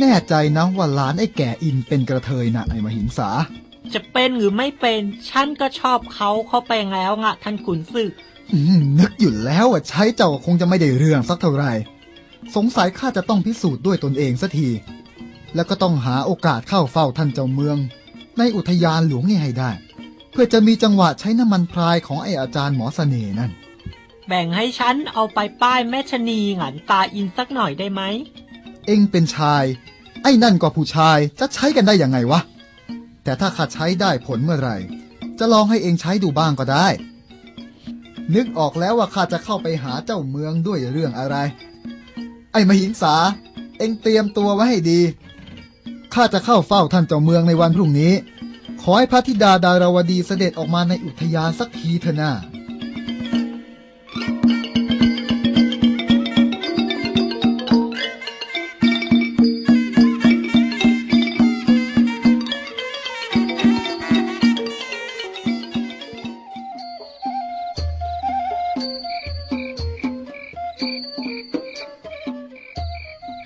แน่ใจนะว่าหลานไอ้แก่อินเป็นกระเทยนะไอ้มหิงสา จะเป็นหรือไม่เป็น ฉันก็ชอบเขาเขาไปแล้วงะท่านขุนศึกอืมนึกอยู่แล้วว่าใช้เจ้าคงจะไม่ได้เรื่องสักเท่าไหร่สงสัยข้าจะต้องพิสูจน์ด้วยตนเองสักที แล้วก็ต้องหาโอกาสเข้าเฝ้าท่านเจ้าเมือง ในอุทยานหลวงนี่ให้ได้ เพื่อจะมีจังหวะใช้น้ำมันพรายของไอ้อาจารย์หมอเสน่ห์นั่น แบ่งให้ฉันเอาไปป้ายแม่ชะนีหงันตาอินสักหน่อยได้ไหม เองเป็นชาย ไอ้นั่นก็ผู้ชายจะใช้กันได้ยังไงวะ แต่ถ้าข้าใช้ได้ผลเมื่อไหร่ จะลองให้เองใช้ดูบ้างก็ได้ นึกออกแล้วว่าข้าจะเข้าไปหาเจ้าเมืองด้วยเรื่องอะไร ไอ้มหิงสา เองเตรียมตัวไว้ให้ดีข้าจะเข้าเฝ้าท่านเจ้าเมืองในวันพรุ่งนี้ ขอให้พระธิดาดาราวดีเสด็จออกมาในอุทยานสักทีเถอะนะ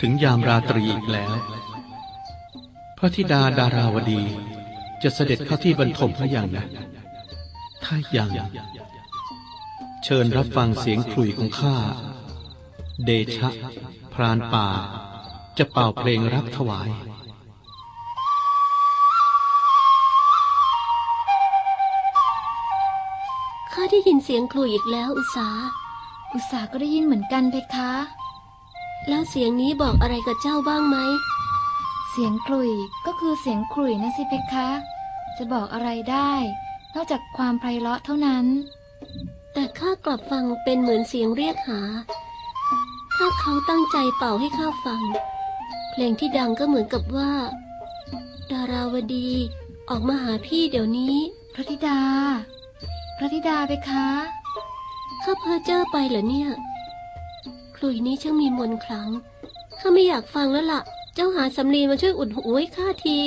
ถึงยามราตรีอีกแล้ว พระธิดาดาราวดีจะเสด็จเข้าที่บรรทมพระยังนะ ถ้ายัง เชิญรับฟังเสียงขลุ่ยของข้า เดชะ พรานป่า จะเป่าเพลงรับถวายข้าได้ยินเสียงคลุยอีกแล้วอุสาอุตสาก็ได้ยินเหมือนกันเพคะ แล้วเสียงนี้บอกอะไรกับเจ้าบ้างไหม เสียงคลุยก็คือเสียงคลุยนะสิเพคะ จะบอกอะไรได้ นอกจากความไพเราะเท่านั้น แต่ข้ากลับฟังเป็นเหมือนเสียงเรียกหา ถ้าเขาตั้งใจเป่าให้ข้าฟัง เพลงที่ดังก็เหมือนกับว่า ดาราวดีออกมาหาพี่เดี๋ยวนี้ พระธิดา พระธิดาเพคะ ข้าเพ้อเจ้อไปเหรอเนี่ยค ลุยนี้ช่างมีมนต์ขลังข้าไม่อยากฟังแล้วล่ะ เจ้าหาสำลีมาช่วยอุดหูให้ข้าที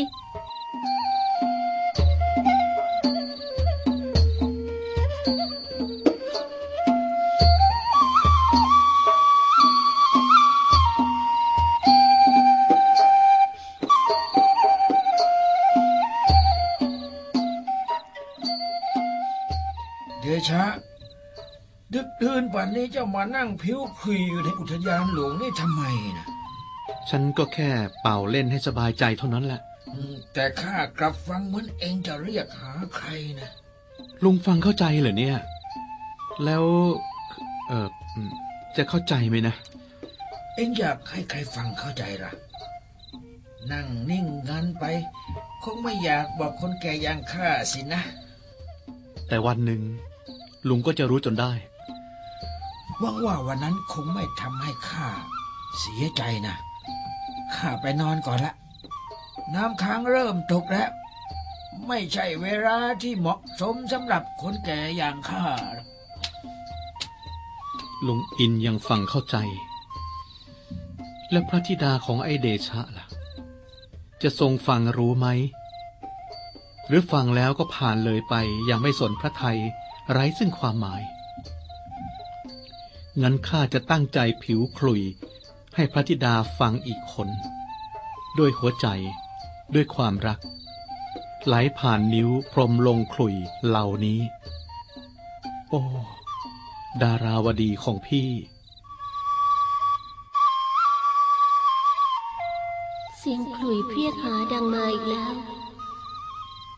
เดชะ นป่านนี้เจ้ามานั่งผิวคุยอยู่ในอุทยานหลวงนี่ทำไมนะฉันก็แค่เป่าเล่นให้สบายใจเท่านั้นแหละอืมแต่ข้ากลับฟังเหมือนเองจะเรียกหาใครนะลุงฟังเข้าใจเหรอเนี่ย แล้วเอออืมจะเข้าใจไหมนะ เองอยากให้ใครฟังเข้าใจล่ะ นั่งนิ่งงันไป คงไม่อยากบอกคนแก่อย่างข้าสินะ แต่วันหนึ่งลุงก็จะรู้จนได้ หวังว่าวันนั้นคงไม่ทำให้ข้าเสียใจนะข้าไปนอนก่อนละ น้ำค้างเริ่มตกแล้ว ไม่ใช่เวลาที่เหมาะสมสำหรับคนแก่อย่างข้าลุงอินยังฟังเข้าใจ และพระธิดาของไอเดชะล่ะ จะทรงฟังรู้ไหม หรือฟังแล้วก็ผ่านเลยไปยังไม่สนพระไทยไร้ซึ่งความหมาย งั้นข้าจะตั้งใจผิวขลุย ให้พระธิดาฟังอีกคน ด้วยหัวใจ ด้วยความรัก ไหลผ่านนิ้วพรมลงขลุยเหล่านี้ โอ้ ดาราวดีของพี่ เสียงขลุยเพียกหาดังมาอีกแล้ว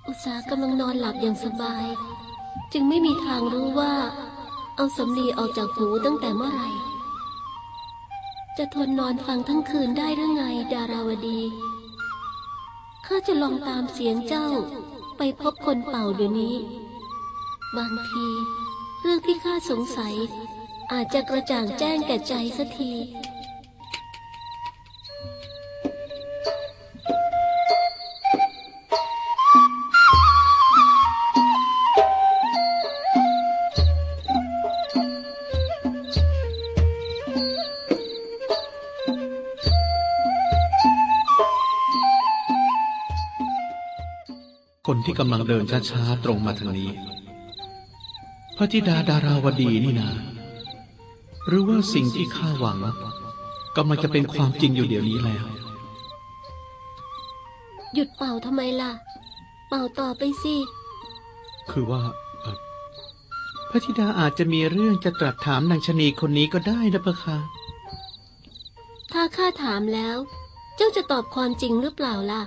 อุตสาหกำลังนอนหลับอย่างสบาย จึงไม่มีทางรู้ว่า เอาสำลีออกจากหูตั้งแต่เมื่อไหร่ จะทนนอนฟังทั้งคืนได้หรือไงดาราวดี ข้าจะลองตามเสียงเจ้าไปพบคนเป่าเดี๋ยวนี้ บางที เรื่องที่ข้าสงสัย อาจจะกระจ่างแจ้งแก่ใจสักที คนที่กำลังเดินช้าๆตรงมาทางนี้พพระธิดาดาราวดีนี่นา หรือว่าสิ่งที่ข้าหวังกำลังจะเป็นความจริงอยู่เดี๋ยวนี้แล้ว หยุดเป่าทำไมล่ะ เป่าต่อไปสิ คือว่าเอ่อพระธิดาอาจจะมีเรื่องจะตรัสถามนางชะนีคนนี้ก็ได้นะพะคะ ถ้าข้าถามแล้ว เจ้าจะตอบความจริงหรือเปล่าล่ะ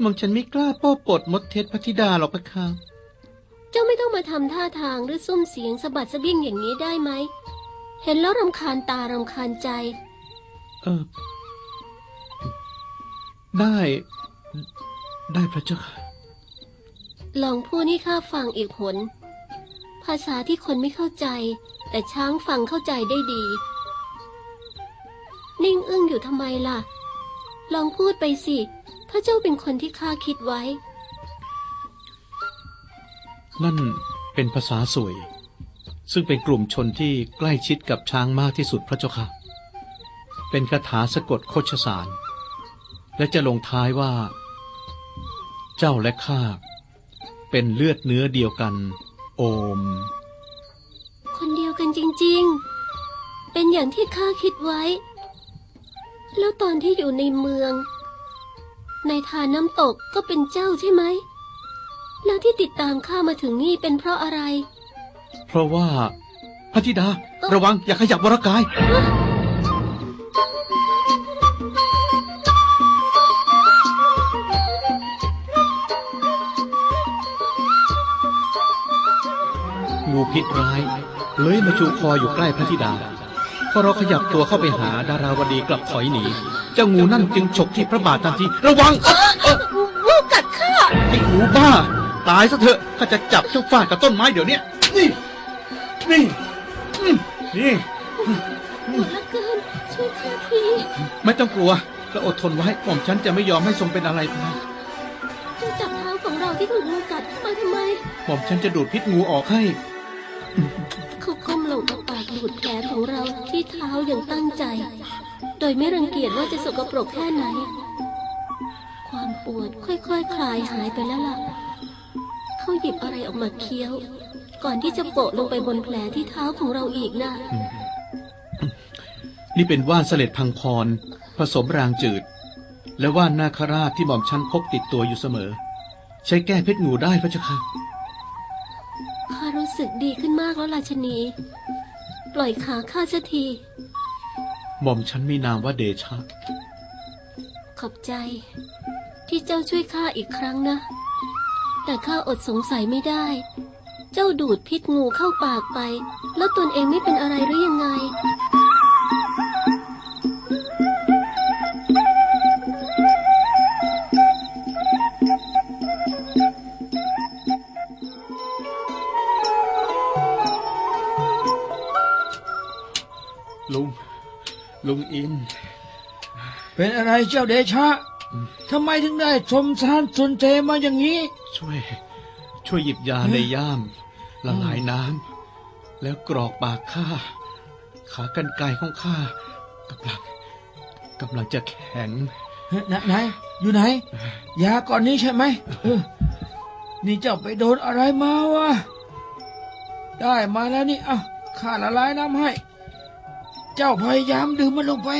หมองฉันไม่กล้าโป้ปดมดเท็จพระธิดาหรอกพะคะเจ้าไม่ต้องมาทำท่าทางหรือซุ้มเสียงสะบัดสะเบี้ยงอย่างนี้ได้ไหม เห็นแล้วรำคาญตารำคาญใจ เออ ได้ ได้พระเจ้าค่ะ ลองพูดให้ข้าฟังอีกหน ภาษาที่คนไม่เข้าใจ แต่ช้างฟังเข้าใจได้ดี นิ่งอึ้งอยู่ทำไมล่ะ ลองพูดไปสิ ถ้าเจ้าเป็นคนที่ข้าคิดไว้ นั่นเป็นภาษาสวย ซึ่งเป็นกลุ่มชนที่ใกล้ชิดกับช้างมากที่สุดพระเจ้าค่ะ เป็นคาถาสะกดโคชสาร และจะลงท้ายว่า เจ้าและข้าเป็นเลือดเนื้อเดียวกัน โอม คนเดียวกันจริงๆ เป็นอย่างที่ข้าคิดไว้ แล้วตอนที่อยู่ในเมือง ในทานน้ำตกก็เป็นเจ้าใช่ไหม แล้วที่ติดตามข้ามาถึงนี่เป็นเพราะอะไร เพราะว่าพระธิดา ระวังอย่าขยับวรกาย งูพิษร้ายเลื้อยมาชูคออยู่ใกล้พระธิดา พอเราขยับตัวเข้าไปหาดาราวดีกลับถอยหนี เจ้างูนั่นจึงฉกที่พระบาททันทีระวังเออเอ้องูกัดข้าไอ้งูบ้า ตายซะเถอะข้าจะจับเจ้าฟาดกับต้นไม้เดี๋ยวนี้นี่นี่นี่ปวดเหลือเกินช่วยข้าทีไม่ต้องกลัวเราอดทนไว้หม่อมฉันจะไม่ยอมให้ทรงเป็นอะไรไปเจ้าจับเท้าของเราที่ถูกงูกัดมาทำไมหม่อมฉันจะดูดพิษงูออกให้ ดูดแผลของเราที่เท้าอย่างตั้งใจ โดยไม่รังเกียจว่าจะสกปรกแค่ไหน ความปวดค่อยๆคคลายหายไปแล้วล่ะ เขาหยิบอะไรออกมาเคี้ยว ก่อนที่จะโปะลงไปบนแผลที่เท้าของเราอีกนะนี่เป็นว่านเสล็ดพังพร ผสมรางจืด และว่านนาคราชที่หม่อมฉันพกติดตัวอยู่เสมอ ใช้แก้พิษงูได้พระเจ้าค่ะข้ารู้สึกดีขึ้นมากแล้วราชนี ปล่อยขาข้าสักที หม่อมฉันมีนามว่าเดชะ ขอบใจ ที่เจ้าช่วยข้าอีกครั้งนะ แต่ข้าอดสงสัยไม่ได้ เจ้าดูดพิษงูเข้าปากไป แล้วตนเองไม่เป็นอะไรหรือยังไง ลุง ลุงอิน เป็นอะไรเจ้าเดชะทำไมถึงได้สมสารสนเทมาอย่างนี้ ช่วย ช่วยหยิบยาในย่าม ละลายน้ำแล้วกรอกปากข้า ขากรรไกรของข้ากำลังกำลังจะแข็งไหนไหนอยู่ไหน ยาก่อนนี้ใช่ไหมเออนี่เจ้าไปโดนอะไรมาวะ ได้มาแล้วนี่ เอ้าข้าละลายน้ำให้ เจ้าพยายามดื่มมันลงไป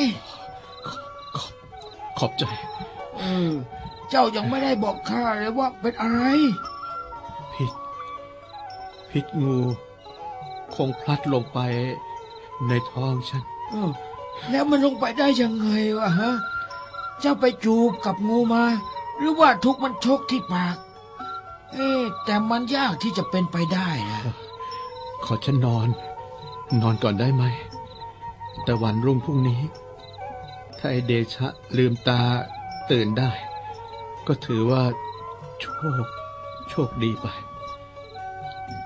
ขอบใจ เออ เจ้ายังไม่ได้บอกข้าเลยว่าเป็นอะไร พิษ พิษงู คงพลัดลงไปในท้องฉัน เออ แล้วมันลงไปได้ยังไงวะฮะ เจ้าไปจูบกับงูมา หรือว่าทุกมันชกที่ปาก เอ๊ะแต่มันยากที่จะเป็นไปได้นะ ขอฉันนอน นอนก่อนได้ไหม แต่วันรุ่งพรุ่งนี้ ถ้าไอเดชะลืมตาตื่นได้ ก็ถือว่าโชค โชคดีไป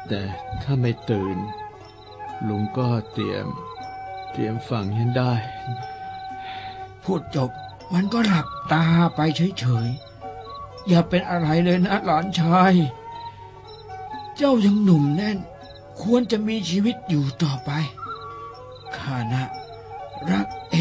แต่ถ้าไม่ตื่น ลุงก็เตรียม เตรียมฝังยันได้ พูดจบมันก็หลับตาไปเฉยๆ อย่าเป็นอะไรเลยนะหลานชาย เจ้ายังหนุ่มแน่น ควรจะมีชีวิตอยู่ต่อไปข้านะ รักเอ